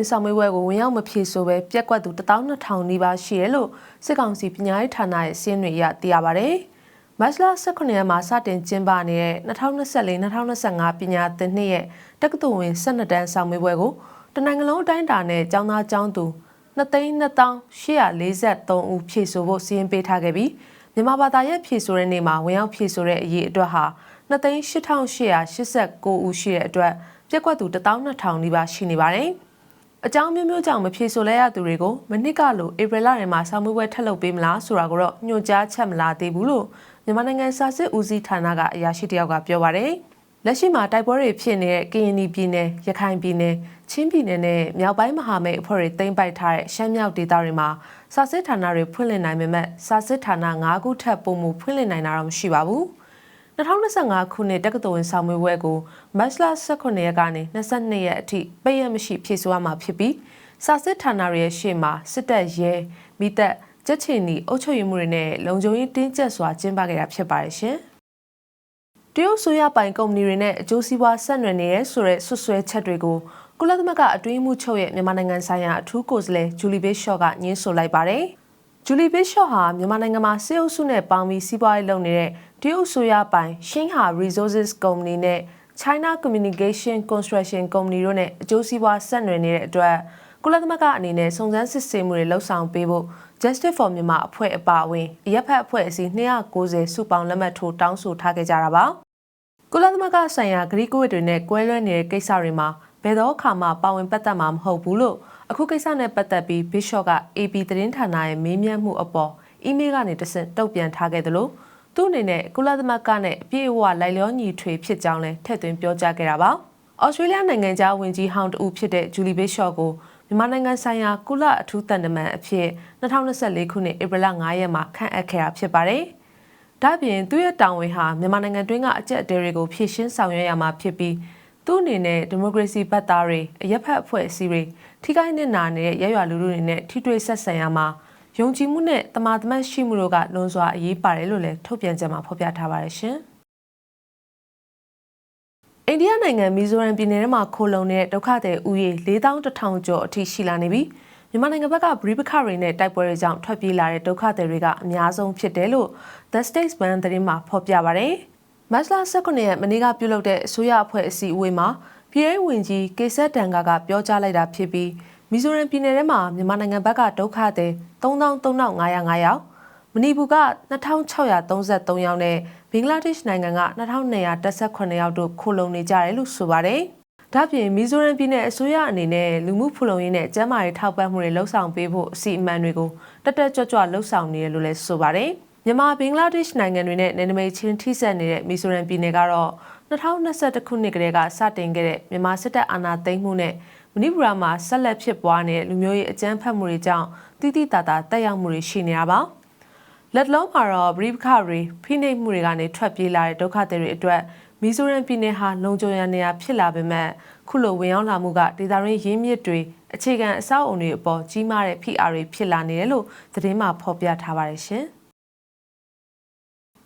ဝင်ဆောင်မေးပွဲကိုဝင်ရောက်မဖြေဆိုပဲပြက်ကွက်သူ12000နီးပါးရှိတယ်လို့စစ်ကောင်စီပညာရေးဌာနရဲ့စည်းတွေအရသိရပါဗျ။မတ်လ18ရက်မှာစတင်ကျင်းပနေတဲ့2024-2025ပညာသင်နှစ်ရဲ့တက္ကသိုလ်ဝင်12တန်းဆောင်မေးပွဲကိုတနိုင်ငံလုံးအတိုင်းအတာနဲ့ကျောင်းသားကျောင်းသူ2,2843ဦးဖြည့်ဆို့ဖို့စီရင်ပေးထားခဲ့ပြီးမြန်မာဘာသာရဲ့ဖြည့်ဆို့တဲ့နေ့မှာဝင်ရောက်ဖြည့်ဆို့တဲ့အရေးအတွက်ဟာ2,8889ဦးရှိတဲ့အတွက်ပြက်ကွက်သူ12000နီးပါးရှိနေပါတယ်။ အကြောင်းမျိုးမျိုးကြောင့်မဖြေဆိုလဲရသူတွေကိုမနစ်ကလိုဧပြီလထဲမှာဆောင်းမွေးပွဲထပ်လုပ်ပေးမလားဆိုတာကိုတော့ညွှန်ကြားချက်မလာသေးဘူးလို့မြန်မာနိုင်ငံစာစစ်ဦးစီးဌာနကအရာရှိတယောက်ကပြောပါတယ်။လက်ရှိမှာတိုက်ပွဲတွေဖြစ်နေတဲ့ကရင်ပြည်နယ်ရခိုင်ပြည်နယ်ချင်းပြည်နယ်နဲ့မြောက်ပိုင်းမဟာမိတ်အဖွဲ့တွေတိမ့်ပိုက်ထားတဲ့ရှမ်းမြောက်ဒေသတွေမှာစာစစ်ဌာနတွေဖွင့်လှစ်နိုင်ပေမဲ့စာစစ်ဌာန၅ခုထပ်ပုံမှုဖွင့်လှစ်နိုင်တာတော့မရှိပါဘူး။ 2025ခုနှစ်တက္ကသိုလ်ဝင်ဆောင်မွေးပွဲကိုမတ်လ18ရက်ကနေ22ရက်အထိပိတ်ရမရှိဖြည့်ဆို့ရမှာဖြစ်ပြီးစာစစ်ဌာနတွေရဲ့ရှေ့မှာစစ်တပ်ရဲမိသက်ကြက်ချီနီအုပ်ချုပ်ရေးမှုတွေနဲ့လုံခြုံရေးတင်းကျပ်စွာကျင်းပခဲ့တာဖြစ်ပါတယ်ရှင်။တရုတ်ဆိုရပိုင်ကုမ္ပဏီတွေနဲ့အကျိုးစီးပွားဆက်နွယ်နေတဲ့ဆိုတဲ့ဆွဆွဲချက်တွေကိုကုလသမဂ္ဂအတွင်းမှုချုပ်ရဲ့မြန်မာနိုင်ငံဆိုင်ရာအထူးကိုယ်စားလှယ်ဂျူလီဘေးရှော့ကညှင်းဆိုလိုက်ပါတယ်။ ဂျူလီဘေးရှော့ဟာမြန်မာနိုင်ငံမှာစေအုပ်စုနဲ့ပေါင်းပြီးစီးပွားရေးလုပ်နေတဲ့တရုတ်ဆိုရပိုင်ရှင်းဟာ Resources Company နဲ့ China Communication Construction Company တို့နဲ့အကျိုးစီးပွားဆက်နွယ်နေတဲ့အတွက်ကုလသမဂ္ဂအနေနဲ့စုံစမ်းစစ်ဆေးမှုတွေလှုပ်ဆောင်ပေးဖို့ Justice for Myanmar အဖွဲ့အပါအဝင်အရက်ဖက်အဖွဲ့အစည်း290စုပေါင်းလက်မှတ်ထိုးတောင်းဆိုထားခဲ့ကြတာပါကုလသမဂ္ဂဆိုင်ရာဂရိကိုဝစ်တွေနဲ့ကွဲလွဲနေတဲ့ကိစ္စတွေမှာဘယ်တော့အခါမှပါဝင်ပတ်သက်မှာမဟုတ်ဘူးလို့ အခုကိစ္စနဲ့ပတ်သက်ပြီး Bishop က AP သတင်းဌာနရဲ့မေးမြန်းမှုအပေါ်အီးမေးလ်ကနေတဆင့်တုတ်ပြန်ထားခဲ့တယ်လို့သူ့အနေနဲ့ကုလသမဂ္ဂနဲ့အပြည့်အဝလိုက်လျောညီထွေဖြစ်ကြောင်းလည်းထည့်သွင်းပြောကြားခဲ့တာပါ။ဩစတြေးလျနိုင်ငံသားဝန်ကြီးဟောင်းတူဖြစ်တဲ့ဂျူလီဘေးရှော့ကိုမြန်မာနိုင်ငံဆိုင်ရာကုလအထူးတန်တမန်အဖြစ်2024ခုနှစ်ဧပြီလ9ရက်မှာခန့်အပ်ခဲ့တာဖြစ်ပါတယ်။ဒါ့ပြင်သူ့ရဲ့တာဝန်ဟာမြန်မာနိုင်ငံတွင်းကအကြက်အတဲတွေကိုဖြည့်ရှင်းဆောင်ရွက်ရမှာဖြစ်ပြီး သူ့အနေနဲ့ဒီမိုကရေစီဘက်သားတွေအရက်ဖက်အဖွဲ့အစည်းတွေထိခိုက်နေနာနေတဲ့ရရွာလူလူတွေနဲ့ထိတွေ့ဆက်ဆံရမှာယုံကြည်မှုနဲ့တမာတမတ်ရှိမှုတို့ကလွန်စွာအရေးပါတယ်လို့လည်းထုတ်ပြန်ချက်မှာဖော်ပြထားပါတယ်ရှင်။အိန္ဒိယနိုင်ငံမီဇိုရမ်ပြည်နယ်ထဲမှာခိုလုံတဲ့ဒုက္ခသည်ဦးရေ4100ကျော်အထိရှိလာနေပြီးမြန်မာနိုင်ငံဘက်ကဗြိပခတွေနဲ့တိုက်ပွဲတွေကြောင့်ထွက်ပြေးလာတဲ့ဒုက္ခသည်တွေကအများဆုံးဖြစ်တယ်လို့ The Statesman သတင်းမှာဖော်ပြပါဗျ။ မတ်လ19ရက်မနေ့ကပြုလုပ်တဲ့အစိုးရအဖွဲ့အစည်းအဝေးမှာပြည်ထောင်ဝင်ကြီးကေဆက်တန်ကာကပြောကြားလိုက်တာဖြစ်ပြီးမီဇိုရမ်ပြည်နယ်ထဲမှာမြန်မာနိုင်ငံဘက်ကဒုက္ခသည်33,505ယောက်မဏိပူက2633ယောက်နဲ့ဘင်္ဂလားဒေ့ရှ်နိုင်ငံက2218ယောက်တို့ခိုလုံနေကြတယ်လို့ဆိုပါတယ်။ဒါ့ပြင်မီဇိုရမ်ပြည်နယ်အစိုးရအနေနဲ့လူမှုဖူလုံရေးနဲ့ကျန်းမာရေးထောက်ပံ့မှုတွေလှုပ်ဆောင်ပေးဖို့အစီအမံတွေကိုတက်တက်ကြွကြွလှုပ်ဆောင်နေတယ်လို့လည်းဆိုပါတယ်။ မြန်မာဘင်္ဂလားဒေ့ရှ်နိုင်ငံတွေနဲ့နယ်နိမိတ်ချင်းထိစပ်နေတဲ့မီဇိုရမ်ပြည်နယ်ကတော့2021ခုနှစ်ကတည်းကစတင်ခဲ့တဲ့မြန်မာစစ်တပ်အာဏာသိမ်းမှုနဲ့မဏိပူရမှာဆက်လက်ဖြစ်ပွားနေတဲ့လူမျိုးရေးအကြမ်းဖက်မှုတွေကြောင့်တိတိတသာတက်ရောက်မှုတွေရှိနေတာပါလက်လုံးမှာတော့ဘရိပခတွေဖိနှိပ်မှုတွေကနေထွက်ပြေးလာတဲ့ဒုက္ခသည်တွေအတွက်မီဇိုရမ်ပြည်နယ်ဟာလုံခြုံရနေရာဖြစ်လာပေမဲ့ခုလိုဝင်ရောက်လာမှုကဒေသရင်းရင်းမြစ်တွေအခြေခံအဆောက်အုံတွေအပေါ်ကြီးမားတဲ့ဖိအားတွေဖြစ်လာနေတယ်လို့သတင်းမှာဖော်ပြထားပါတယ်ရှင်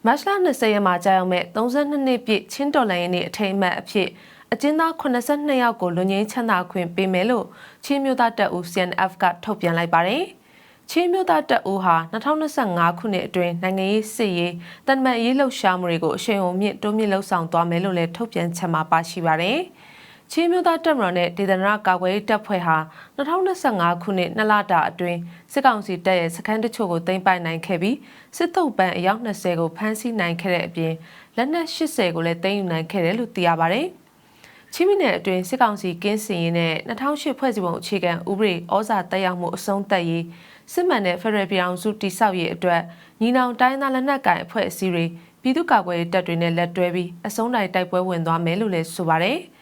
မတ်လ20ရက်မှာကြာရောက်မဲ့32နှစ်ပြည့်ချင်းတော်လိုင်းရဲ့နေ့အထိမ်းအမှတ်အဖြစ်အကျဉ်းသား82ယောက်ကိုလွန်ငင်းချမ်းသာခွင့်ပေးမယ်လို့ချင်းမျိုးသားတပ်ဦး CNF ကထုတ်ပြန်လိုက်ပါတယ်။ချင်းမျိုးသားတပ်ဦးဟာ2025ခုနှစ်အတွင်းနိုင်ငံရေးစစ်ရေးတန်မန်ရေးလှုပ်ရှားမှုတွေကိုအရှိန်အဟုန်မြင့်တိုးမြင့်လှုပ်ဆောင်သွားမယ်လို့လည်းထုတ်ပြန်ချက်မှာပါရှိပါတယ်။ ချင်းမျိုးသားတပ်မတော်နဲ့ဒေသနာကာကွယ်ရေးတပ်ဖွဲ့ဟာ2025ခုနှစ်နှစ်လတာအတွင်းစစ်ကောင်စီတပ်ရဲ့စခန်းတချို့ကိုသိမ်းပိုက်နိုင်ခဲ့ပြီးစစ်တုပ်ပန်းအယောက်20ကိုဖမ်းဆီးနိုင်ခဲ့တဲ့အပြင်လက်နက်80ကိုလည်းသိမ်းယူနိုင်ခဲ့တယ်လို့သိရပါတယ်။ချင်းပြည်နယ်အတွင်းစစ်ကောင်စီကင်းစင်ရေးနဲ့2008ဖွဲ့စည်းပုံအခြေခံဥပဒေဩဇာတက်ရောက်မှုအဆုံးသတ်ရေးစစ်မှန်တဲ့ဖရယ်ပြည်အောင်စုတိဆောက်ရေးအတွက်ညီနောင်တိုင်းသားလက်နက်ကိုင်အဖွဲ့အစည်းတွေပြည်သူ့ကာကွယ်ရေးတပ်တွေနဲ့လက်တွဲပြီးအဆုံးတိုင်တိုက်ပွဲဝင်သွားမယ်လို့လည်းဆိုပါတယ်။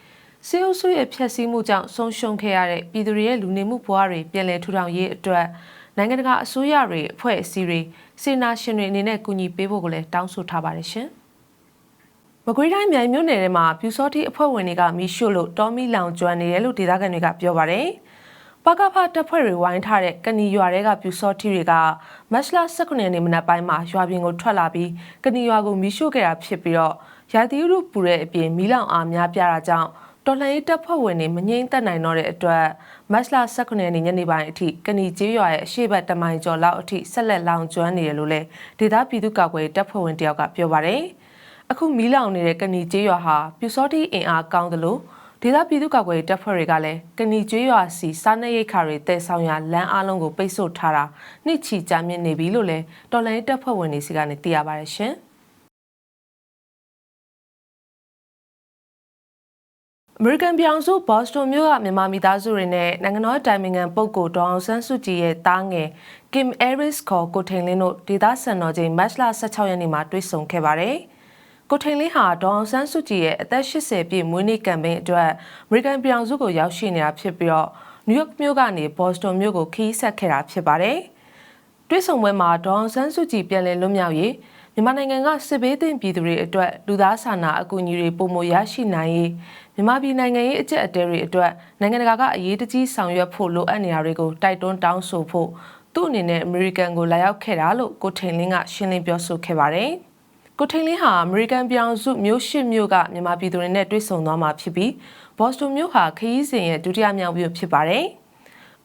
စေအုပ်စုရဲ့ဖျက်ဆီးမှုကြောင့်ဆုံးရှုံးခဲ့ရတဲ့ပြည်သူတွေရဲ့လူနေမှုဘဝတွေပြန်လည်ထူထောင်ရေးအတွက်နိုင်ငံတကာအစိုးရတွေအဖွဲ့အစည်းတွေစေနာရှင်တွေအနေနဲ့ကူညီပေးဖို့ကိုလည်းတောင်းဆိုထားပါတယ်ရှင်။မကွေးတိုင်းမြိုင်မြို့နယ်ထဲမှာပြူစောတိအဖွဲ့ဝင်တွေကမီးရှို့လို့တောမီလောင်ကျွမ်းနေတယ်လို့ဒေသခံတွေကပြောပါတယ်။ပကဖတပ်ဖွဲ့တွေဝိုင်းထားတဲ့ကဏီရွာတွေကပြူစောတိတွေကမတ်လ19ရက်နေ့မနက်ပိုင်းမှာရွာပြင်ကိုထွက်လာပြီးကဏီရွာကိုမီးရှို့ခဲ့တာဖြစ်ပြီးတော့ရာသီဥတုပူတဲ့အပြင်မီးလောင်အားများပြားတာကြောင့် တော်လှန်ရေးတပ်ဖွဲ့ဝင်တွေမငြိမ့်သက်နိုင်တော့တဲ့အတွက်မတ်လ18ရက်နေ့ညနေပိုင်းအထိကဏီကျေးရွာရဲ့အရှိတ်တမိုင်ကျော်လောက်အထိဆက်လက်လောင်ကျွမ်းနေတယ်လို့လည်းဒေသပြည်သူ့ကာကွယ်တပ်ဖွဲ့ဝင်တယောက်ကပြောပါတယ်။အခုမီးလောင်နေတဲ့ကဏီကျေးရွာဟာပြူစောတိအင်အားကောင်းတယ်လို့ဒေသပြည်သူ့ကာကွယ်တပ်ဖွဲ့တွေကလည်းကဏီကျွေးရွာစီစားနပ်ရိက္ခာတွေတည်ဆောင်ရာလမ်းအလုံးကိုပိတ်ဆို့ထားတာနှစ်ချီကြာမြင့်နေပြီလို့လည်းတော်လိုင်းတပ်ဖွဲ့ဝင်တွေစီကနေသိရပါတယ်ရှင်။ အမေရိကန်ပြည်အောင်စုဘော့စတွန်မြို့ကမြန်မာမိသားစုတွေနဲ့နိုင်ငံတော်တိုင်ပင်ခံပုဂ္ဂိုလ်ဒေါအောင်ဆန်းစုကြည်ရဲ့တားငယ် Kim Aris ခေါ်ကိုထိန်လင်းတို့ဒေသစံတော်ချိန်မတ်လ16ရက်နေ့မှာတွေ့ဆုံခဲ့ပါတယ်။ကိုထိန်လင်းဟာဒေါအောင်ဆန်းစုကြည်ရဲ့အသက်80ပြည့်မွေးနေ့ကမ်ပိန်းအတွက်အမေရိကန်ပြည်အောင်စုကိုရောက်ရှိနေတာဖြစ်ပြီးတော့နယူးယောက်မြို့ကနေဘော့စတွန်မြို့ကိုခီးဆက်ခဲ့တာဖြစ်ပါတယ်။တွဲဆုံပွဲမှာဒေါအောင်ဆန်းစုကြည်ပြန်လည်လွတ်မြောက်ရေး မြန်မာနိုင်ငံကစစ်ဘေးသင့်ပြည်သူတွေအတွက်လူသားစာနာအကူအညီတွေပုံမရရှိနိုင်ရေးမြန်မာပြည်နိုင်ငံရေးအကျက်အတဲတွေအတွက်နိုင်ငံတကာကအရေးတကြီးဆောင်ရွက်ဖို့လိုအပ်နေတာတွေကိုတိုက်တွန်းတောင်းဆိုဖို့သူ့အနေနဲ့အမေရိကန်ကိုလာရောက်ခဲ့တာလို့ကိုထိန်လင်းကရှင်းလင်းပြောဆိုခဲ့ပါတယ်။ကိုထိန်လင်းဟာအမေရိကန်ပြောင်စုမြို့ရှိမြို့ကမြန်မာပြည်သူတွေနဲ့တွေ့ဆုံသွားမှာဖြစ်ပြီးဘော့စတွန်မြို့ဟာခရီးစဉ်ရဲ့ဒုတိယမြောက်မြို့ဖြစ်ပါတယ်။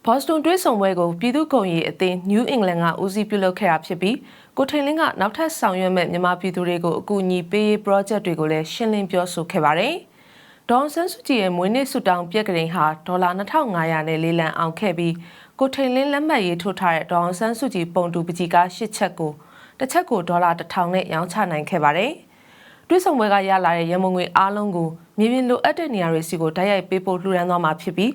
ဘော့စတွန်တွေ့ဆုံပွဲကိုပြည်သူ့ကုံရီအသင်း New England ကဦးစီးပြုလုပ်ခဲ့တာဖြစ်ပြီး ကိုထိန်လင်းကနောက်ထပ်ဆောင်ရွက်မဲ့မြန်မာပြည်သူတွေကိုအကူအညီပေးရေး project တွေကိုလည်းရှင်းလင်းပြောဆိုခဲ့ပါတယ်။ဒေါန်ဆန်းစုကြည်ရဲ့မွေးနေ့ဆုတောင်းပြက်ကလေးဟာဒေါ်လာ2500နဲ့လေးလံအောင်ခဲ့ပြီးကိုထိန်လင်းလက်မှတ်ရေးထိုးထားတဲ့ဒေါန်ဆန်းစုကြည်ပုံတူပကြီးကား၈ချက်ကိုတစ်ချက်ကိုဒေါ်လာ1000နဲ့ရောင်းချနိုင်ခဲ့ပါတယ်။တွဲဆောင်ပွဲကရလာတဲ့ရမုံငွေအားလုံးကိုမြေပြင်လိုအပ်တဲ့နေရာတွေစီကိုတိုက်ရိုက်ပေးပို့လှူဒါန်းသွားမှာဖြစ်ပြီး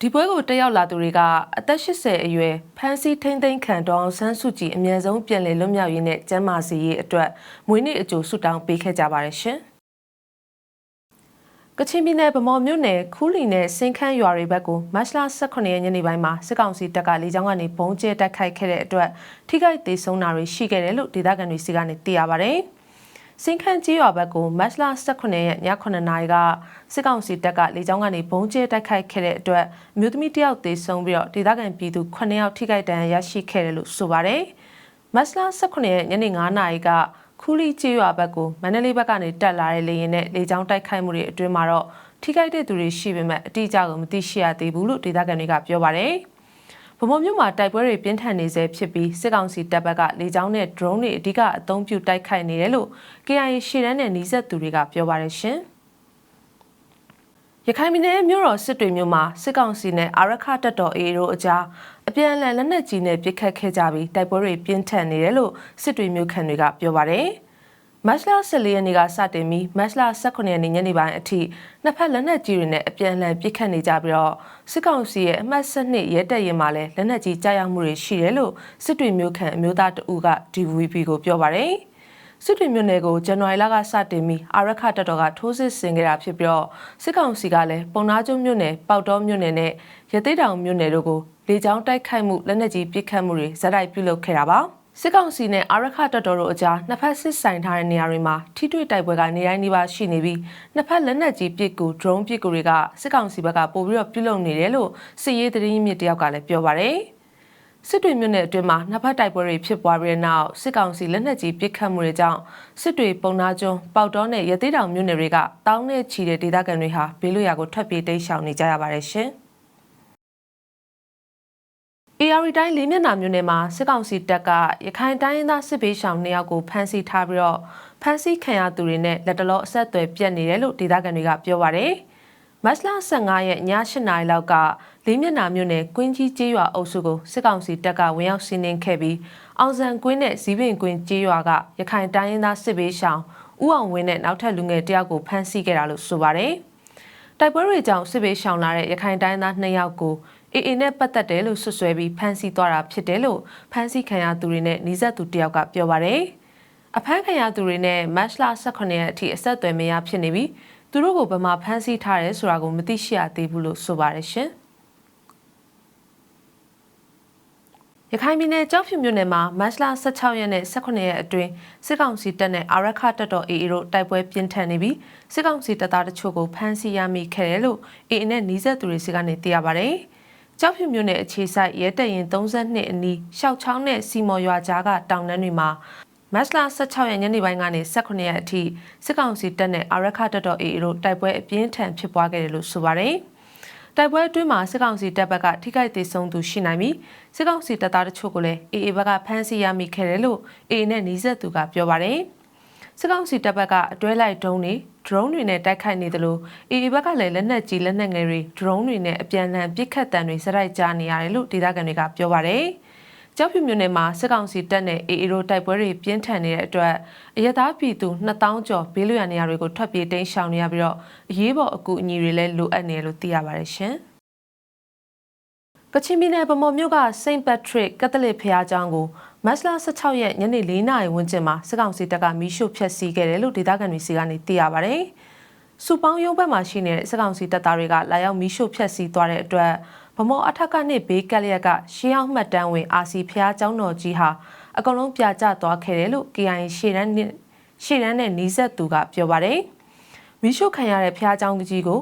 ဒီပွဲကိုတက်ရောက်လာသူတွေကအသက်80အရွယ်ဖန်စီထိမ့်သိမ့်ခံတော်အောင်ဆန်းစုကြည်အမြန်ဆုံးပြန်လည်လွတ်မြောက်ရေးနဲ့ကျန်းမာစေရေးအတွက်မွေးနေ့အကြိုဆုတောင်းပေးခဲ့ကြပါတယ်ရှင်။ကချင်ပြည်နယ်ဗမော်မြို့နယ်ခူးလီနယ်စင်ခန်းရွာတွေဘက်ကိုမတ်လ18ရက်ညနေပိုင်းမှာစစ်ကောင်စီတပ်ကလေကြောင်းကနေဘုံကျဲတိုက်ခိုက်ခဲ့တဲ့အတွက်ထိခိုက်ဒေဆုံးတာတွေရှိခဲ့တယ်လို့ဒေသခံတွေစီကနေသိရပါဗျ။ စင်ခန်းကြီးရွာဘက်ကိုမတ်လ18ရက်ည9နာရီကစစ်ကောင်စီတပ်ကလေကြောင်းကနေဘုံကျဲတိုက်ခိုက်ခဲ့တဲ့အတွက်မြို့သမီးတယောက်သေဆုံးပြီးတော့ဒေသခံပြည်သူ9ယောက်ထိခိုက်ဒဏ်ရာရရှိခဲ့တယ်လို့ဆိုပါတယ်။မတ်လ18ရက်ညနေ9နာရီကခူလီကျေးရွာဘက်ကိုမန္တလေးဘက်ကနေတက်လာတဲ့လေရင်နဲ့လေကြောင်းတိုက်ခိုက်မှုတွေအတွင်းမှာတော့ထိခိုက်တဲ့သူတွေရှိပေမဲ့အတိအကျကိုမသိရှိရသေးဘူးလို့ဒေသခံတွေကပြောပါတယ်။ ဗမော်မြို့မှာတိုက်ပွဲတွေပြင်းထန်နေဆဲဖြစ်ပြီးစစ်ကောင်စီတပ်ဘက်ကလေကြောင်းနဲ့ drone တွေအဓိကအသုံးပြုတိုက်ခိုက်နေတယ်လို့ KIA ရှေ့တန်းနဲ့နှီးဆက်သူတွေကပြောပါတယ်ရှင်။ရခိုင်ပြည်နယ်မြို့တော်စစ်တွေမြို့မှာစစ်ကောင်စီနဲ့အာရခတပ်တော် AA တို့အကြားအပြန်အလှန်လက်နက်ကြီးနဲ့ပစ်ခတ်ခဲ့ကြပြီးတိုက်ပွဲတွေပြင်းထန်နေတယ်လို့စစ်တွေမြို့ခံတွေကပြောပါတယ်။ မတ်လ14ရက်နေ့ကစတင်ပြီးမတ်လ18ရက်နေ့ညနေပိုင်းအထိနှစ်ဖက်လက်နက်ကြီးတွေနဲ့အပြန်အလှန်ပစ်ခတ်နေကြပြီးတော့စစ်ကောင်စီရဲ့အမှတ်7ရဲတပ်ရင်မှာလည်းလက်နက်ကြီးကြားရောက်မှုတွေရှိတယ်လို့စစ်တွေမြို့ခံအမျိုးသားတအူက DVB ကိုပြောပါတယ်။စစ်တွေမြို့နယ်ကိုဇန်နဝါရီလကစတင်ပြီးအာရခတပ်တော်ကထိုးစစ်ဆင်ခဲ့တာဖြစ်ပြီးတော့စစ်ကောင်စီကလည်းပုံနာကျုံမြို့နယ်ပေါတောမြို့နယ်နဲ့ရသေးတောင်မြို့နယ်တို့ကိုလေကြောင်းတိုက်ခိုက်မှုလက်နက်ကြီးပစ်ခတ်မှုတွေဇက်တိုက်ပြုလုပ်ခဲ့တာပါ စစ်ကောင်စီနဲ့အာရခတပ်တော်တို့အကြားနှစ်ဖက်စစ်ဆိုင်ထားတဲ့နေရာတွေမှာထိတွေ့တိုက်ပွဲကနေတိုင်းနှိပါရှိနေပြီးနှစ်ဖက်လက်နက်ကြီးပစ်ကူ drone ပစ်ကူတွေကစစ်ကောင်စီဘက်ကပို့ပြီးတော့ပြုလုပ်နေတယ်လို့စစ်ရေးသတင်းမြစ်တယောက်ကလည်းပြောပါတယ်။စစ်တွေမြို့နယ်အတွင်းမှာနှစ်ဖက်တိုက်ပွဲတွေဖြစ်ပွားပြီးတဲ့နောက်စစ်ကောင်စီလက်နက်ကြီးပစ်ခတ်မှုတွေကြောင့်စစ်တွေပုံနာကျွန်းပေါတောနဲ့ရသေးတောင်မြို့နယ်တွေကတောင်းနဲ့ချီတဲ့ဒေသခံတွေဟာဘေးလွတ်ရာကိုထွက်ပြေးတိမ်းရှောင်နေကြရပါတယ်ရှင်။ AR တိုင်းလေးမျက်နှာမြို့နယ်မှာစစ်ကောင်စီတပ်ကရခိုင်တိုင်းရင်းသားစစ်ဘေးရှောင်နှစ်ယောက်ကိုဖမ်းဆီးထားပြီးတော့ဖမ်းဆီးခံရသူတွေနဲ့လက်တလောအဆက်အသွယ်ပြတ်နေတယ်လို့ဒေသခံတွေကပြောပါတယ်။မတ်လ15ရက်ည8နာရီလောက်ကလေးမျက်နှာမြို့နယ်ကွင်းကြီးကျေးရွာအုပ်စုကိုစစ်ကောင်စီတပ်ကဝင်ရောက်စီးနင်းခဲ့ပြီးအောင်စံကွင်းနဲ့ဇီးပင်ကွင်းကျေးရွာကရခိုင်တိုင်းရင်းသားစစ်ဘေးရှောင်ဦးအောင်ဝင်းနဲ့နောက်ထပ်လူငယ်တယောက်ကိုဖမ်းဆီးခဲ့တာလို့ဆိုပါတယ်။တိုက်ပွဲတွေကြောင့်စစ်ဘေးရှောင်လာတဲ့ရခိုင်တိုင်းသား2ယောက်ကို အေအေနဲ့ပတ်သက်တယ်လို့ဆွဆွဲပြီးဖမ်းဆီးသွားတာဖြစ်တယ်လို့ဖမ်းဆီးခံရသူတွေနဲ့နှီးဆက်သူတယောက်ကပြောပါတယ်။အဖမ်းခံရသူတွေနဲ့မတ်လ18ရက်အထိအဆက်အသွယ်မရဖြစ်နေပြီးသူတို့ကိုဘယ်မှာဖမ်းဆီးထားတယ်ဆိုတာကိုမသိရှိရသေးဘူးလို့ဆိုပါတယ်ရှင်။ရခိုင်ပြည်နယ်ကြောက်ဖြူမြို့နယ်မှာမတ်လ16ရက်နဲ့18ရက်အတွင်းစစ်ကောင်စီတပ်နဲ့အာရခတပ်တော် AA တို့တိုက်ပွဲပြင်းထန်နေပြီးစစ်ကောင်စီတပ်သားတချို့ကိုဖမ်းဆီးရမိခဲ့တယ်လို့ AA နဲ့နှီးဆက်သူတွေစီကနေသိရပါဗျ။ ကြောက်ဖြူမြို့နယ်အခြေစိုက်ရဲတပ်ရင်32အနီးရှောက်ချောင်းနဲ့စီမော်ရွာကြားကတောင်တန်းတွေမှာမမတ်လ16ရက်ညနေပိုင်းကနေ18ရက်အထိစစ်ကောင်စီတပ်နဲ့အာရခတပ်တော် AA တို့တိုက်ပွဲအပြင်းထန်ဖြစ်ပွားခဲ့တယ်လို့ဆိုပါတယ်။တိုက်ပွဲအတွင်းမှာစစ်ကောင်စီတပ်ဘက်ကထိခိုက်ဒေဆုံးသူရှိနိုင်ပြီးစစ်ကောင်စီတပ်သားတချို့ကိုလည်း AA ဘက်ကဖမ်းဆီးရမိခဲ့တယ်လို့ AA နဲ့နှီးဆက်သူကပြောပါတယ်။ စစ်ကောင်စီတပ်ဘက်ကအတွဲလိုက်ဒုံးတွေ drone တွေနဲ့တိုက်ခိုက်နေတယ်လို့ AA ဘက်ကလည်းလက်နက်ကြီးလက်နက်ငယ်တွေ drone တွေနဲ့အပြန်အလှန်ပစ်ခတ်တံတွေစရိုက်ကြားနေရတယ်လို့ဒေသခံတွေကပြောပါတယ်။ကြောက်ဖြူမြို့နယ်မှာစစ်ကောင်စီတပ်နဲ့ AA တို့တိုက်ပွဲတွေပြင်းထန်နေတဲ့အတွက်အရသာပြည်သူ2000ကျော်ဘေးလွတ်ရာနေရာတွေကိုထွက်ပြေးတိမ်းရှောင်နေရပြီးတော့အရေးပေါ်အကူအညီတွေလည်းလိုအပ်နေတယ်လို့သိရပါတယ်ရှင်။ကချင်ပြည်နယ်ဗမော်မြို့ကစိန့်ပက်ထရစ်ကက်သလစ်ဖျားကျောင်းကို မတ်လ16ရက်ညနေ4နာရီဝန်းကျင်မှာစစ်ကောင်စီတပ်ကမီးရှို့ဖျက်ဆီးခဲ့တယ်လို့ဒေသခံတွေစီကနေသိရပါတယ်။စူပေါင်းရုံးဘက်မှာရှိနေတဲ့စစ်ကောင်စီတပ်သားတွေကလာရောက်မီးရှို့ဖျက်ဆီးသွားတဲ့အတွက်ဗမောအထက်ကနှစ်ဘေးကက်လျက်ကရှေးအောင်မှတ်တမ်းဝင်အာစီဖျားကျောင်းတော်ကြီးဟာအကုန်လုံးပြကျသွားခဲ့တယ်လို့ KI ရှေ့တန်းရှေ့တန်းနဲ့နီးစပ်သူကပြောပါတယ်။မီးရှို့ခံရတဲ့ဖျားကျောင်းကြီးကို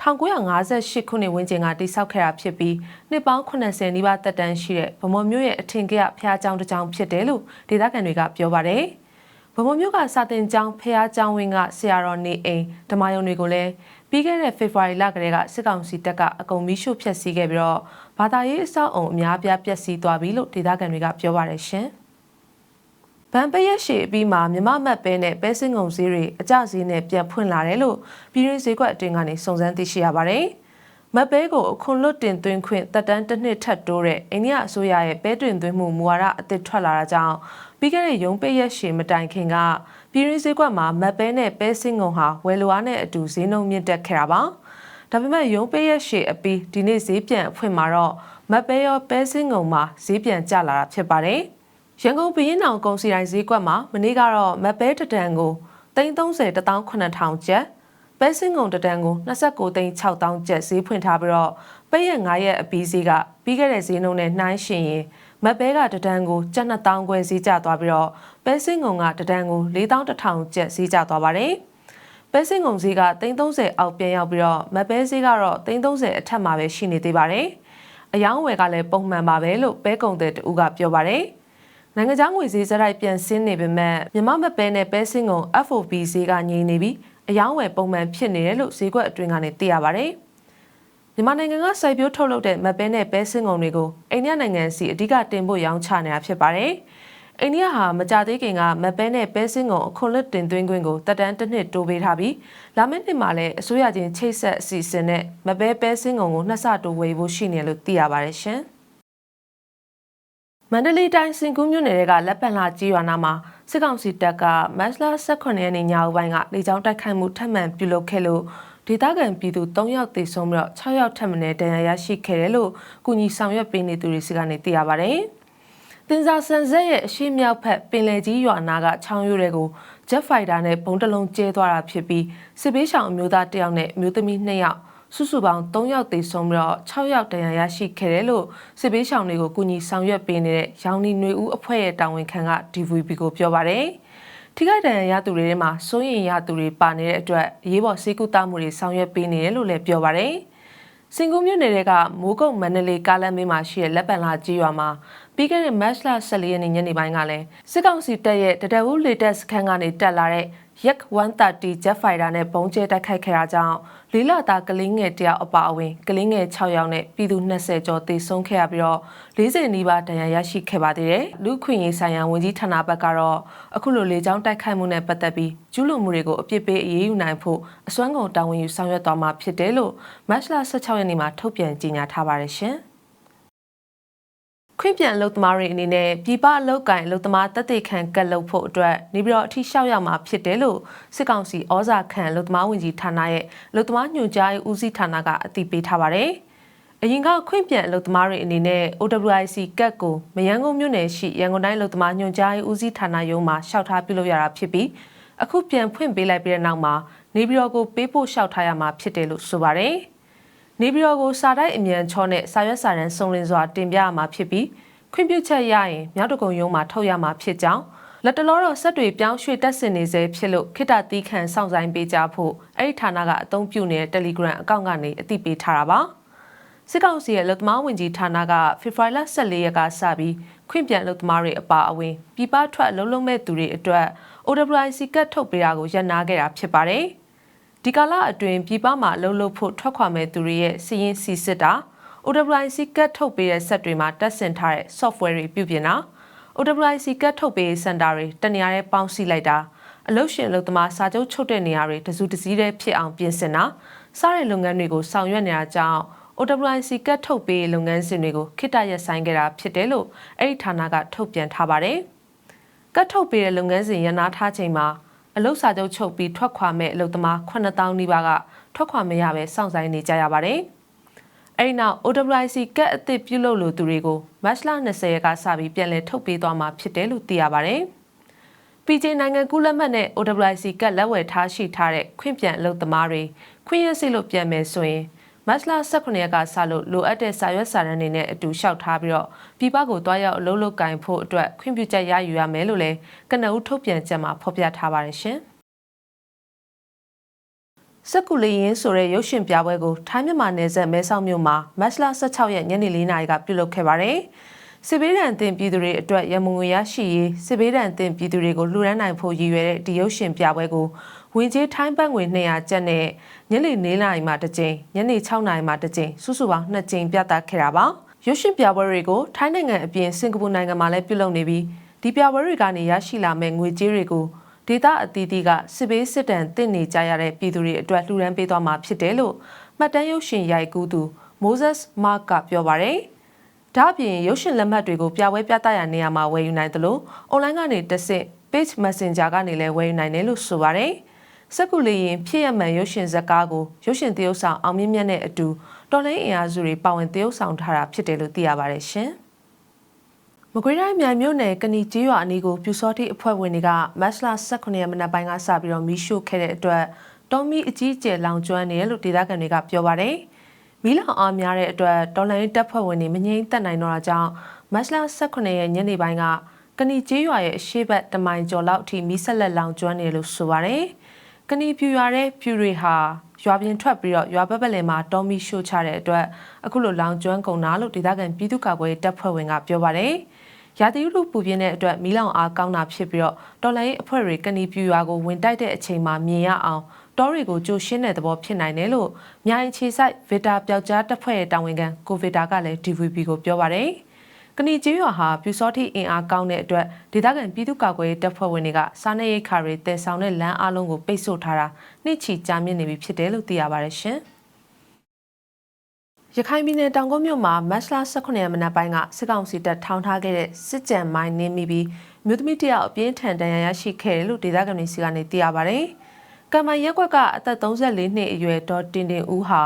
1958ခုနှစ်ဝန်းကျင်ကတိစောက်ခဲ့တာဖြစ်ပြီးနှစ်ပေါင်း80နီးပါးတက်တန်းရှိတဲ့ဗမော်မြို့ရဲ့အထင်ကရဖျားကျောင်းတစ်ကျောင်းဖြစ်တယ်လို့ဒေသခံတွေကပြောပါတယ်။ဗမော်မြို့ကစာတင်ကျောင်းဖျားကျောင်းဝင်းကဆရာတော်နေအိမ်ဓမ္မယုံတွေကိုလည်းပြီးခဲ့တဲ့ဖေဖော်ဝါရီလကတည်းကစစ်ကောင်စီတပ်ကအကုန်မီးရှို့ဖျက်ဆီးခဲ့ပြီးတော့ဘာသာရေးအဆောက်အုံအများပြားပျက်စီးသွားပြီလို့ဒေသခံတွေကပြောပါတယ်ရှင်။ ဗန်ပရက်ရှေအပြီးမှာမြမမတ်ပဲနဲ့ပဲစင်ငုံဈေးတွေအကြဈေးနဲ့ပြန်ဖွင့်လာတယ်လို့ပြည်ရင်းဈေးကွက်အတွင်းကနေစုံစမ်းသိရှိရပါတယ်။မတ်ပဲကိုအခွန်လွတ်တင်သွင်းခွင့်တက်တန်းတစ်နှစ်ထပ်တိုးတဲ့အိန္ဒိယအစိုးရရဲ့ပဲတွင်သွင်းမှုမူဝါဒအသစ်ထွက်လာတာကြောင့်ပြီးခဲ့တဲ့ရုံးပိတ်ရက်ရှည်မတိုင်ခင်ကပြည်ရင်းဈေးကွက်မှာမတ်ပဲနဲ့ပဲစင်ငုံဟာဝယ်လိုအားနဲ့အတူဈေးနှုန်းမြင့်တက်ခဲ့တာပါ။ဒါပေမဲ့ရုံးပိတ်ရက်ရှည်အပြီးဒီနေ့ဈေးပြန်အဖွင့်မှာတော့မတ်ပဲရောပဲစင်ငုံမှာဈေးပြန်ကျလာတာဖြစ်ပါတယ်။ ရန်ကုန်ပြည်ရင်အောင်ကုန်စီတိုင်းဈေးကွက်မှာမနေ့ကတော့မတ်ပဲတဒံကို330 18000ကျပ်ပဲစင်ငုံတဒံကို29သိန်း6000ကျပ်ဈေးဖွင့်ထားပြီးတော့ပိတ်ရက်9ရက်အပြီးဈေးကပြီးခဲ့တဲ့ဈေးနှုန်းနဲ့နှိုင်းယှဉ်ရင်မက်ပဲကတဒန်းကိုကျပ်2000ခွဲဈေးကျသွားပြီးတော့ပဲစင်းငုံကတဒန်းကို4100ကျပ်ဈေးကျသွားပါတယ်။ပဲစင်းငုံဈေးက330အောက်ပြန်ရောက်ပြီးတော့မက်ပဲဈေးကတော့330အထက်မှာပဲရှိနေသေးပါတယ်။အယောင်းဝယ်ကလည်းပုံမှန်ပါပဲလို့ပဲကုံတဲ့တူကပြောပါတယ်။ နိုင်ငံခြားငွေဈေးစရိုက်ပြန်ဆင်းနေပေမဲ့မြမမပဲနဲ့ပဲစင်းငုံ FOB ဈေးကငြိမ်နေပြီးအယောင်းဝယ်ပုံမှန်ဖြစ်နေတယ်လို့ဈေးကွက်အတွင်းကနေသိရပါတယ်။မြန်မာနိုင်ငံကစိုက်ပျိုးထုတ်လုပ်တဲ့မပဲနဲ့ပဲစင်ငုံတွေကိုအိန္ဒိယနိုင်ငံစီအဓိကတင်ပို့ရောင်းချနေတာဖြစ်ပါတယ်။အိန္ဒိယဟာမကြသေးခင်ကမပဲနဲ့ပဲစင်ငုံအခွန်လက်တင်သွင်းခွင့်ကိုတက်တန်းတစ်နှစ်တိုးပေးထားပြီးလာမယ့်နှစ်မှာလည်းအစိုးရချင်းချိတ်ဆက်အစီအစဉ်နဲ့မပဲပဲစင်ငုံကိုနှစ်ဆတိုးဝယ်ဖို့ရှိနေလို့သိရပါတယ်ရှင်။ မန္တလေးတိုင်းစင်ကူးမြို့နယ်ကလက်ပံလာကြီးရွာနာမှာစစ်ကောင်စီတပ်ကမတ်လ18ရက်နေ့ညဦးပိုင်းကလေကြောင်းတိုက်ခိုက်မှုထပ်မံပြုလုပ်ခဲ့လို့ဒေသခံပြည်သူ3ယောက်သေဆုံးပြီးတော့6ယောက်ထပ်မံဒဏ်ရာရရှိခဲ့တယ်လို့ကုညီဆောင်ရွက်ပေးနေသူတွေစီကနေသိရပါဗျ။တင်စာဆန်ဆက်ရဲ့အရှိမြောက်ဖက်ပင်လယ်ကြီးရွာနာကချောင်းရိုးတွေကိုဂျက်ဖိုက်တာနဲ့ဘုံတလုံးကျဲသွားတာဖြစ်ပြီးစစ်ပေးဆောင်အမျိုးသား1ယောက်နဲ့အမျိုးသမီး2ယောက် စုစုပေါင်း3ယောက်သေဆုံးပြီးတော့6ယောက်ဒဏ်ရာရရှိခဲ့တယ်လို့စစ်ပေးဆောင်တွေကိုကုညီဆောင်ရွက်ပေးနေတဲ့ရောင်နီຫນွေဦးအဖွဲ့ရဲ့တာဝန်ခံက DVB ကိုပြောပါရယ်။ထိခိုက်ဒဏ်ရာရသူတွေထဲမှာစိုးရင်ရသူတွေပါနေတဲ့အတွက်အရေးပေါ်စေကူတာမှုတွေဆောင်ရွက်ပေးနေတယ်လို့လည်းပြောပါရယ်။စင်ကူးမြို့နယ်ကမိုးကုတ်မန္တလေးကားလမ်းမေးမှာရှိတဲ့လက်ပံလာကြီးရွာမှာပြီးခဲ့တဲ့မတ်လ14ရက်နေ့ညနေပိုင်းကလည်းစစ်ကောင်စီတပ်ရဲ့တတအူးလေတက်စခန်းကနေတက်လာတဲ့ Yak 130 Jet Fighter နဲ့ပုံကျဲတိုက်ခိုက်ခဲ့တာကြောင့်လေးလသားကလေးငယ်တယောက်အပါအဝင်ကလေးငယ်6ယောက်နဲ့ပြည်သူ20ကျော်သေဆုံးခဲ့ရပြီးတော့40နီးပါးဒဏ်ရာရရှိခဲ့ပါသေးတယ်။လူခွင့်ရေးဆိုင်ရာဝန်ကြီးဌာနဘက်ကတော့အခုလိုလေကြောင်းတိုက်ခိုက်မှုနဲ့ပတ်သက်ပြီးကျူးလွန်မှုတွေကိုအပြစ်ပေးအရေးယူနိုင်ဖို့အစွမ်းကုန်တာဝန်ယူဆောင်ရွက်သွားမှာဖြစ်တယ်လို့မတ်လ16ရက်နေ့မှာထုတ်ပြန်ကြေညာထားပါတယ်ရှင်။ ခွင့်ပြန်အလုပ်သမားတွေအနေနဲ့ပြည်ပအလုပ်ကိုင်အလုပ်သမားတက်တဲ့ခံကတ်လုပ်ဖို့အတွက်နေပြီးတော့အထီးလျှောက်ရမှာဖြစ်တယ်လို့စစ်ကောင်စီဩဇာခံအလုပ်သမားဝင်ကြီးဌာနရဲ့အလုပ်သမားညွှန်ကြားရေးဦးစီးဌာနကအသိပေးထားပါတယ်။အရင်ကခွင့်ပြန်အလုပ်သမားတွေအနေနဲ့ OWIC ကတ်ကိုမယန်းကုန်းမြို့နယ်ရှိရန်ကုန်တိုင်းအလုပ်သမားညွှန်ကြားရေးဦးစီးဌာနရုံးမှာလျှောက်ထားပြုလုပ်ရတာဖြစ်ပြီးအခုပြန်ဖွင့်ပေးလိုက်ပြီးတဲ့နောက်မှာနေပြည်တော်ကိုပေးပို့လျှောက်ထားရမှာဖြစ်တယ်လို့ဆိုပါတယ်။ နေပြည်တော်ကိုစာတိုက်အမြန်ချောနဲ့စာရွက်စာတမ်းစုံလင်စွာတင်ပြရမှာဖြစ်ပြီးခွင့်ပြုချက်ရရင်မြောက်တကုံရုံးမှာထုတ်ရမှာဖြစ်ကြောင်းလက်တလောတော့ဆက်တွေပြောင်းရွှေ့တက်ဆင်နေစေဖြစ်လို့ခိတတီးခန့်စောင့်ဆိုင်ပေးကြဖို့အဲ့ဒီဌာနကအသုံးပြုနေတဲ့ Telegram အကောင့်ကနေအသိပေးထားတာပါစစ်ကောင်စီရဲ့လက်သမားဝင်ကြီးဌာနကဖေဖော်ဝါရီလ14ရက်ကစပြီးခွင့်ပြန်လက်သမားတွေအပါအဝင်ပြည်ပထွက်လုံးလုံးမဲ့သူတွေအတွက် OWIC ကတ်ထုတ်ပေးတာကိုရပ်နားခဲ့တာဖြစ်ပါတယ်။ ဒီကာလအတွင်းပြည်ပမှာလှုပ်လှုပ်ဖို့ထွက်ခွာမဲ့သူတွေရဲ့စီးရင်စီစစ်တာ OWIC ကတ်ထုတ်ပေးတဲ့ဆက်တွေမှာတက်ဆင်ထားတဲ့ software တွေပြုပြင်တာ OWIC ကတ်ထုတ်ပေးစင်တာတွေတနေရာထဲပေါင်းစည်းလိုက်တာအလုပ်ရှင်အလုပ်သမားစာချုပ်ချုပ်တဲ့နေရာတွေတစုတစည်းတည်းဖြစ်အောင်ပြင်ဆင်တာစတဲ့လုပ်ငန်းတွေကိုဆောင်ရွက်နေတာကြောင့် OWIC ကတ်ထုတ်ပေးလုပ်ငန်းစဉ်တွေကိုခိတရက်ဆိုင်ခဲ့တာဖြစ်တယ်လို့အဲ့ဒီဌာနကထုတ်ပြန်ထားပါတယ်။ကတ်ထုတ်ပေးတဲ့လုပ်ငန်းစဉ်ရနာထားချိန်မှာ အလုပ်စာချုပ်ချုပ်ပြီးထွက်ခွာမဲ့အလုပ်သမား9000နီးပါးကထွက်ခွာမရပဲစောင့်ဆိုင်နေကြရပါတယ်။အဲဒီနောက် OWIC ကတ်အသစ်ပြုလုပ်လို့သူတွေကိုမတ်လ20ရက်ကစပြီးပြန်လည်ထုတ်ပေးသွားမှာဖြစ်တယ်လို့သိရပါတယ်။ PJ နိုင်ငံကူးလက်မှတ်နဲ့ OWIC ကတ်လက်ဝယ်ထားရှိထားတဲ့ခွင့်ပြန်အလုပ်သမားတွေခွင့်ရစိလို့ပြန်မယ်ဆိုရင် မတ်လ18ရက်ကစလို့လိုအပ်တဲ့စာရွက်စာတမ်းတွေနဲ့အတူလျှောက်ထားပြီးတော့ပြည်ပကိုတွားရောက်အလုပ်လုပ်ကင်ဖို့အတွက်ခွင့်ပြုချက်ရယူရမယ်လို့လည်းကနအူးထုတ်ပြန်ချက်မှာဖော်ပြထားပါတယ်ရှင်။စက်ကူလီရင်ဆိုတဲ့ရုပ်ရှင်ပြပွဲကိုထိုင်းမြန်မာနယ်စပ်မဲဆောက်မြို့မှာမတ်လ16ရက်ညနေ4နာရီကပြုလုပ်ခဲ့ပါတယ်။စစ်ဘေးဒဏ်တင်ပြည်သူတွေအတွက်ရမုံငွေရရှိရေးစစ်ဘေးဒဏ်တင်ပြည်သူတွေကိုလှူဒန်းနိုင်ဖို့ရည်ရွယ်တဲ့ဒီရုပ်ရှင်ပြပွဲကိုဝင်ကြီးထိုင်းဘတ်ငွေ200ကျပ်နဲ့ ညနေ4နာရီမှတစ်ကြိမ်ညနေ6နာရီမှတစ်ကြိမ်စုစုပေါင်း2ကြိမ်ပြသခဲ့တာပါရုပ်ရှင်ပြပွဲတွေကိုထိုင်းနိုင်ငံအပြင်စင်ကာပူနိုင်ငံမှာလည်းပြုလုပ်နေပြီးဒီပြပွဲတွေကနေရရှိလာမဲ့ငွေကြေးတွေကိုဒေသအသီးသီးကစစ်ဘေးစစ်တမ်းတင့်နေကြရတဲ့ပြည်သူတွေအတွက်လှူဒန်းပေးသွားမှာဖြစ်တယ်လို့မှတ်တမ်းရုပ်ရှင်ရိုက်ကူးသူ Moses Mark ကပြောပါတယ်ဒါ့အပြင်ရုပ်ရှင်လက်မှတ်တွေကိုပြပွဲပြသရနေရာမှာဝယ်ယူနိုင်တယ်လို့ online ကနေတဆင့် page messenger ကနေလည်းဝယ်ယူနိုင်တယ်လို့ဆိုပါတယ်။ စက်ကူလေးရင်ဖြစ်ရမှန်ရုပ်ရှင်ဇာတ်ကားကိုရုပ်ရှင်သရုပ်ဆောင်အောင်မြင့်မြတ်နဲ့အတူတော်လိုင်းအင်အားစုတွေပါဝင်သရုပ်ဆောင်ထားတာဖြစ်တယ်လို့သိရပါတယ်ရှင်။မကွေးတိုင်းမြိုင်မြို့နယ်ကဏီကျေးရွာအနီးကိုပြူစောတိအဖွဲ့ဝင်တွေကမတ်လ18ရက်မနက်ပိုင်းကစပြီးတော့မီးရှို့ခဲ့တဲ့အတွက်တော်မီအကြီးကျယ်လောင်ကျွမ်းနေတယ်လို့ဒေသခံတွေကပြောပါတယ်။မီးလောင်အားများတဲ့အတွက်တော်လိုင်းတပ်ဖွဲ့ဝင်တွေမငြိမ်သက်နိုင်တော့တာကြောင့်မတ်လ18ရက်ညနေပိုင်းကကဏီကျေးရွာရဲ့အရှိတ်တမိုင်ကျော်လောက်အထိမီးဆက်လက်လောင်ကျွမ်းနေတယ်လို့ဆိုပါတယ်။ ကဏီပြူရွာတဲ့ပြူတွေဟာရွာပြင်ထွက်ပြီးတော့ရွာဘက်ပလင်မှာတောမီရှို့ချတဲ့အတွက်အခုလိုလောင်ကျွမ်းကုန်တာလို့ဒေသခံပြည်သူ့ကာကွယ်တပ်ဖွဲ့ဝင်ကပြောပါတယ်။ရာသီဥတုပူပြင်းတဲ့အတွက်မီးလောင်အားကောင်းတာဖြစ်ပြီးတော့တော်လိုင်းအဖွဲ့တွေကဏီပြူရွာကိုဝင်တိုက်တဲ့အချိန်မှာမြင်ရအောင်တောတွေကိုကြိုရှင်းတဲ့သဘောဖြစ်နိုင်တယ်လို့မြိုင်ချီဆိုင်ဗီတာပျောက်ကြားတပ်ဖွဲ့ရဲ့တာဝန်ခံကိုဗီတာကလည်း DVB ကိုပြောပါတယ်။ ကဏီကျေးရွာဟာပြူစောတိအင်အားကောင်းတဲ့အတွက်ဒေသခံပြည်သူ့ကာကွယ်ရေးတပ်ဖွဲ့ဝင်တွေကစားနပ်ရိက္ခာတွေတည်ဆောင်တဲ့လမ်းအလုံးကိုပိတ်ဆို့ထားတာနှစ်ချီကြာမြင့်နေပြီဖြစ်တယ်လို့သိရပါတယ်ရှင်။ရခိုင်ပြည်နယ်တောင်ကုန်းမြို့မှာမတ်လ18ရက်မနက်ပိုင်းကစစ်ကောင်စီတပ်ထောင်ထားခဲ့တဲ့စစ်ကြံမိုင်းနင်းမိပြီးမြို့သမီးတယောက်အပြင်းထန်ဒဏ်ရာရရှိခဲ့တယ်လို့ဒေသခံတွေစီကနေသိရပါတယ်။ကံမရက်ကွက်ကအသက်34နှစ်အရွယ်ဒေါ်တင်တင်ဦးဟာ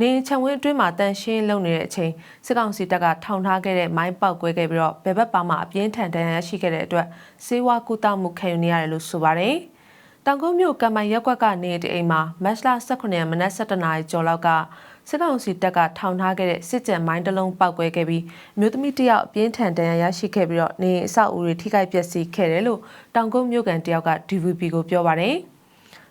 နေချံဝင်းအတွင်းမှာတန်ရှင်းလုံနေတဲ့အချိန်စစ်ကောင်စီတပ်ကထောင်ထားခဲ့တဲ့မိုင်းပေါက်ကွဲခဲ့ပြီးတော့ဘယ်ဘက်ပါမှအပြင်းထန်ဒဏ်ရာရှိခဲ့တဲ့အတွက်စေဝါကူတာမှုခံယူနေရတယ်လို့ဆိုပါတယ်။တောင်ကုန်းမြို့ကံမိုင်ရက်ကွက်ကနေတအိမ်မှာမတ်လ18ရက်မနက်7:00နာရီကျော်လောက်ကစစ်ကောင်စီတပ်ကထောင်ထားခဲ့တဲ့စစ်ကြံမိုင်းတလုံးပောက်ကွဲခဲ့ပြီးမြို့သမီးတယောက်အပြင်းထန်ဒဏ်ရာရရှိခဲ့ပြီးတော့နေအဆောက်အဦတွေထိခိုက်ပျက်စီးခဲ့တယ်လို့တောင်ကုန်းမြို့ကန်တယောက်က DVB ကိုပြောပါတယ်။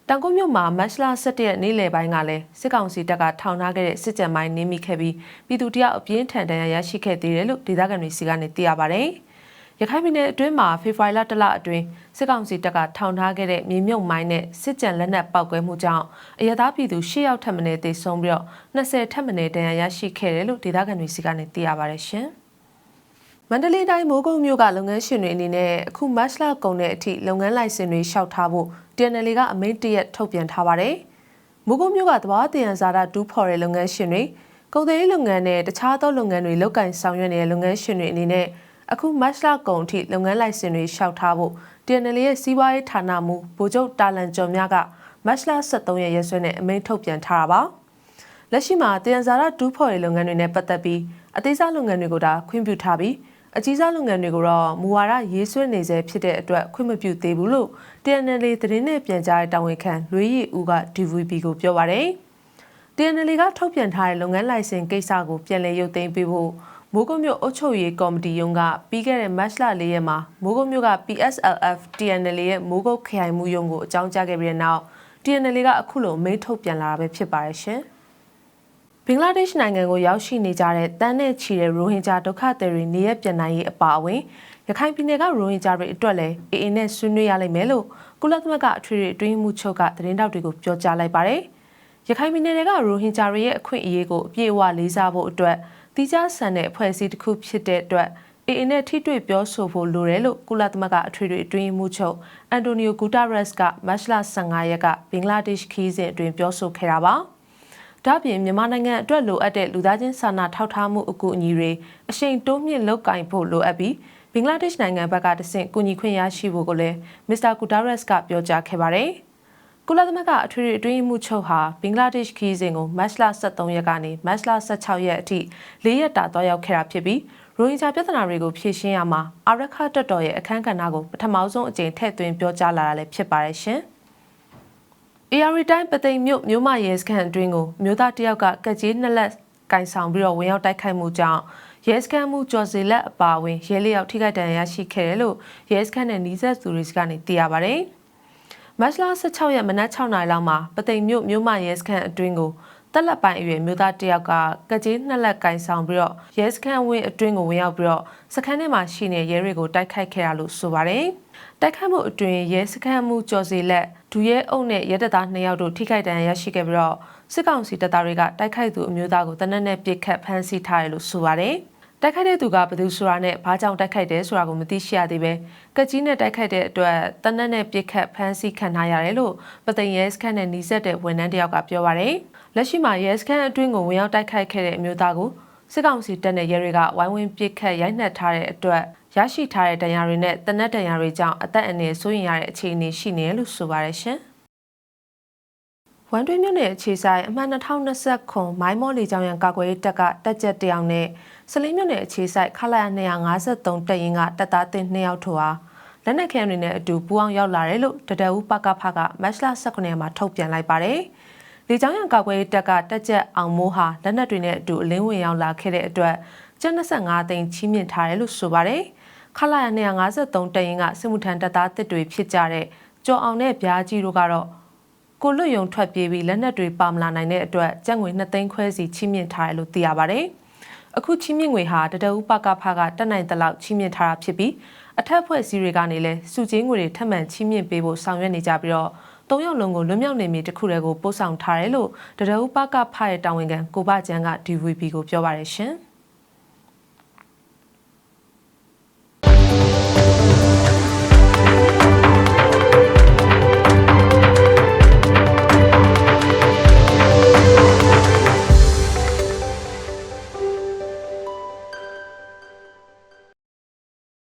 တောင်ကုန်းမြို့မှာမတ်လ17ရက်နေ့လယ်ပိုင်းကလည်းစစ်ကောင်စီတပ်ကထောင်ထားခဲ့တဲ့စစ်ကြံမိုင်းနင်းမိခဲ့ပြီးပြည်သူတယောက်အပြင်းထန်ဒဏ်ရာရရှိခဲ့သေးတယ်လို့ဒေသခံတွေစီကနေသိရပါဗျ။ရခိုင်ပြည်နယ်အတွင်းမှာဖေဖော်ဝါရီလတလအတွင်းစစ်ကောင်စီတပ်ကထောင်ထားခဲ့တဲ့မြေမြုပ်မိုင်းနဲ့စစ်ကြံလက်နက်ပောက်ကွဲမှုကြောင့်အရသာပြည်သူ၈ယောက်ထပ်မံတေဆုံးပြီးတော့20ထပ်မံဒဏ်ရာရရှိခဲ့တယ်လို့ဒေသခံတွေစီကနေသိရပါဗျရှင်။ မန္တလေးတိုင်းမိုးကုတ်မြို့ကလုပ်ငန်းရှင်တွေအနေနဲ့အခုမတ်လကုန်တဲ့အထိလုပ်ငန်းလိုင်စင်တွေလျှောက်ထားဖို့ TNL ကအမိန့်တရက်ထုတ်ပြန်ထားပါတယ်။မိုးကုတ်မြို့ကသဘာဝတယံဇာတာဒူးဖော်တဲ့လုပ်ငန်းရှင်တွေကုန်သည်လုပ်ငန်းနဲ့တခြားသောလုပ်ငန်းတွေလုပ်ကင်ဆောင်ရွက်နေတဲ့လုပ်ငန်းရှင်တွေအနေနဲ့အခုမတ်လကုန်အထိလုပ်ငန်းလိုင်စင်တွေလျှောက်ထားဖို့ TNL ရဲ့စီးပွားရေးဌာနမှဗိုလ်ချုပ်တာလန်ကျော်မြကမတ်လ23ရက်ရက်စွဲနဲ့အမိန့်ထုတ်ပြန်ထားတာပါ။လက်ရှိမှာတယံဇာတာဒူးဖော်တဲ့လုပ်ငန်းတွေနဲ့ပတ်သက်ပြီးအသေးစားလုပ်ငန်းတွေကိုဒါခွင့်ပြုထားပြီး အကြီးစားလုပ်ငန်းတွေကိုတော့မူဝါဒရေးဆွဲနေစေဖြစ်တဲ့အတွက်ခွင့်မပြုသေးဘူးလို့ TNL သတင်းနဲ့ပြန်ကြားတဲ့တာဝန်ခံလွေးရီဦးက DVB ကိုပြောပါတယ်။ TNL ကထုတ်ပြန်ထားတဲ့လုပ်ငန်းလိုင်စင်ကိစ္စကိုပြန်လည်ရုပ်သိမ်းပေးဖို့မိုးကုတ်မြို့အုပ်ချုပ်ရေးကော်မတီရုံးကပြီးခဲ့တဲ့မတ်လ၄ရက်မှာမိုးကုတ်မြို့က PSLF TNL ရဲ့မိုးကုတ်ခရိုင်မှုရုံးကိုအကြောင်းကြားခဲ့ပြီးတဲ့နောက် TNL ကအခုလိုမိန့်ထုတ်ပြန်လာတာပဲဖြစ်ပါတယ်ရှင်။ ဘင်္ဂလားဒေ့ရှ်နိုင်ငံကိုရောက်ရှိနေကြတဲ့တန်းနဲ့ချီတဲ့ရိုဟင်ဂျာဒုက္ခသည်တွေနေရပြန်နိုင်ရေးအပါအဝင်ရခိုင်ပြည်နယ်ကရိုဟင်ဂျာတွေအတွက်လည်းအေအေနဲ့ဆွေးနွေးရလိမ့်မယ်လို့ကုလသမဂ္ဂအထွေထွေအတွင်းမှုချုပ်ကသတင်းတောက်တွေကိုပြောကြားလိုက်ပါတယ်။ရခိုင်ပြည်နယ်ကရိုဟင်ဂျာတွေရဲ့အခွင့်အရေးကိုအပြည့်အဝလေးစားဖို့အတွက်တိကျဆန်တဲ့အဖွဲ့အစည်းတစ်ခုဖြစ်တဲ့အတွက်အေအေနဲ့ထိတွေ့ပြောဆိုဖို့လိုတယ်လို့ကုလသမဂ္ဂအထွေထွေအတွင်းမှုချုပ်အန်တိုနီယိုဂူတာရက်စ်ကမတ်လ15ရက်ကဘင်္ဂလားဒေ့ရှ်ခီးစဉ်အတွင်းပြောဆိုခဲ့တာပါ။ ဒါ့အပြင်မြန်မာနိုင်ငံအတွက်လိုအပ်တဲ့လူသားချင်းစာနာထောက်ထားမှုအကူအညီတွေအရှိန်တိုးမြင့်လုပ်ကင်ဖို့လိုအပ်ပြီးဘင်္ဂလားဒေ့ရှ်နိုင်ငံဘက်ကတဆင့်ကူညီခွင့်ရရှိဖို့ကိုလည်းမစ္စတာဂူတာရက်စ်ကပြောကြားခဲ့ပါတယ်။ကုလသမဂ္ဂအထွေထွေအတွင်းမှုချုပ်ဟာဘင်္ဂလားဒေ့ရှ်ခီးစဉ်ကိုမတ်လ23ရက်ကနေမတ်လ16ရက်အထိ၄ရက်တာတွားရောက်ခဲ့တာဖြစ်ပြီးရိုဟင်ဂျာပြဿနာတွေကိုဖြေရှင်းရမှာအာရခတက်တော်ရဲ့အခမ်းကဏ္ဍကိုပထမဆုံးအကြိမ်ထည့်သွင်းပြောကြားလာတာလည်းဖြစ်ပါတယ်ရှင်။ AR တိုင်းပသိမ်မြို့မြို့မရဲစခန်းအတွင်းကိုမြို့သားတယောက်ကကက်ကြီးနှစ်လက်ကင်ဆောင်ပြီးတော့ဝင်ရောက်တိုက်ခိုက်မှုကြောင့်ရဲစခန်းမှုကျော်စီလက်အပါအဝင်ရဲလျောက်ထိခိုက်ဒဏ်ရာရရှိခဲ့တယ်လို့ရဲစခန်းနဲ့နှီးဆက်သူတွေကနေသိရပါဗျ။မတ်လ16ရက်မနက်6နာရီလောက်မှာပသိမ်မြို့မြို့မရဲစခန်းအတွင်းကိုတက်လက်ပိုင်းအရွယ်မျိုးသားတယောက်ကကကြီးနှစ်လက်ကင်ဆောင်ပြီးတော့ရဲစခန်းဝင်းအတွင်းကိုဝင်ရောက်ပြီးတော့စခန်းထဲမှာရှိနေရဲတွေကိုတိုက်ခိုက်ခဲ့တာလို့ဆိုပါတယ်။ တိုက်ခိုက်မှုအတွင်းရဲစခန်းမှုကျော်စီလက်ဒူရဲအုပ်နဲ့ရဲတပ်သား2ယောက်တို့ထိခိုက်ဒဏ်ရာရရှိခဲ့ပြီးတော့စစ်ကောင်စီတပ်သားတွေကတိုက်ခိုက်သူအမျိုးသားကိုတနက်နဲ့ပစ်ခတ်ဖမ်းဆီးထားတယ်လို့ဆိုပါတယ်။တိုက်ခိုက်တဲ့သူကဘယ်သူဆိုတာနဲ့ဘာကြောင့်တိုက်ခိုက်တယ်ဆိုတာကိုမသိရှိရသေးပဲကကြီးနဲ့တိုက်ခိုက်တဲ့အတွက်တနက်နဲ့ပြစ်ခတ်ဖမ်းဆီးခံထားရတယ်လို့ပသိမ်ရဲစခန်းနဲ့နှီးစက်တဲ့ဝန်ထမ်းတယောက်ကပြောပါရယ်လက်ရှိမှာရဲစခန်းအတွင်းကိုဝင်ရောက်တိုက်ခိုက်ခဲ့တဲ့အမျိုးသားကို စစ်ကောင်စီတပ်နဲ့ရဲတွေကဝိုင်းဝန်းပစ်ခတ်ရိုက်နှက်ထားတဲ့အတွက်ရရှိထားတဲ့တရားတွေနဲ့တနက်တရားတွေကြောင့်အသက်အန္တရာယ်စိုးရိမ်ရတဲ့အခြေအနေရှိနေလို့ဆိုပါရရှင်။ဝန်တွင်းမြို့နယ်အခြေဆိုင်အမှန်2020ခုမိုင်းမောလီကျောင်းရန်ကာကွယ်ရေးတပ်ကတက်ကြက်တယောက်နဲ့စလင်းမြို့နယ်အခြေဆိုင်ခလာ253တပ်ရင်းကတပ်သားတင်2ယောက်ထိုဟာလက်နက်ခဲတွေနဲ့အတူပူအောင်ရောက်လာတယ်လို့တတအူးပကဖကမတ်လ19ရက်မှာထုတ်ပြန်လိုက်ပါတယ်။ လေကြောင်းရန်ကာကွယ်ရေးတပ်ကတက်ကြက်အောင်မိုးဟာလက်နက်တွေနဲ့အတူအလင်းဝင်ရောက်လာခဲ့တဲ့အတွက်ကျန်း25သိန်းချီးမြှင့်ထားတယ်လို့ဆိုပါတယ်။ခလာရ253တရင်ကစစ်မှုထမ်းတပ်သားတစ်တွေဖြစ်ကြတဲ့ကျော်အောင်နဲ့ဗျာကြီးတို့ကတော့ကိုလွတ်ယုံထွက်ပြေးပြီးလက်နက်တွေပါမလာနိုင်တဲ့အတွက်ကျပ်ငွေ2သိန်းခွဲစီချီးမြှင့်ထားတယ်လို့သိရပါတယ်။အခုချီးမြှင့်ငွေဟာတတအူးပကဖကတက်နိုင်တဲ့လောက်ချီးမြှင့်ထားတာဖြစ်ပြီးအထက်ဖွဲ့စည်းတွေကနေလည်းစုချင်းငွေတွေထပ်မံချီးမြှင့်ပေးဖို့ဆောင်ရွက်နေကြပြီးတော့ ၃ယောက်လုံးကိုလွတ်မြောက်နေမည်တစ်ခုတည်းကိုပို့ဆောင်ထားတယ်လို့တရအူးပကဖရဲ့တာဝန်ခံကိုဘကျန်းက DVB ကိုပြောပါရရှင်။